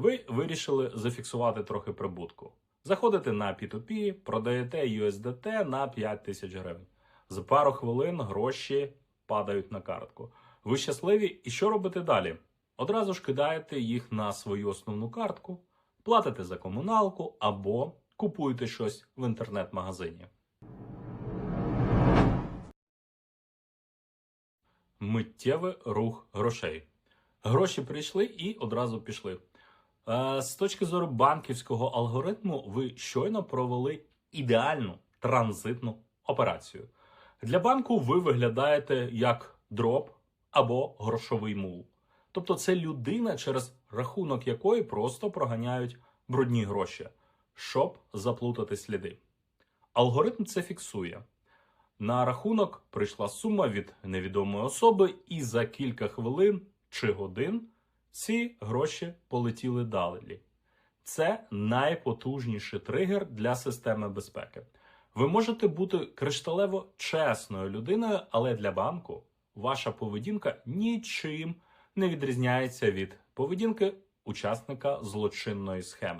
Ви вирішили зафіксувати трохи прибутку. Заходите на P2P, продаєте USDT на 5 тисяч гривень. За пару хвилин гроші падають на картку. Ви щасливі, і що робите далі? Одразу ж кидаєте їх на свою основну картку, платите за комуналку або купуєте щось в інтернет-магазині. Миттєвий рух грошей. Гроші прийшли і одразу пішли. Е, З точки зору банківського алгоритму, ви щойно провели ідеальну транзитну операцію. Для банку ви виглядаєте як дроп або грошовий мул. Тобто це людина, через рахунок якої просто проганяють брудні гроші, щоб заплутати сліди. Алгоритм це фіксує. На рахунок прийшла сума від невідомої особи, і за кілька хвилин чи годин ці гроші полетіли далі. Це найпотужніший тригер для системи безпеки. Ви можете бути кришталево чесною людиною, але для банку ваша поведінка нічим не відрізняється від поведінки учасника злочинної схеми.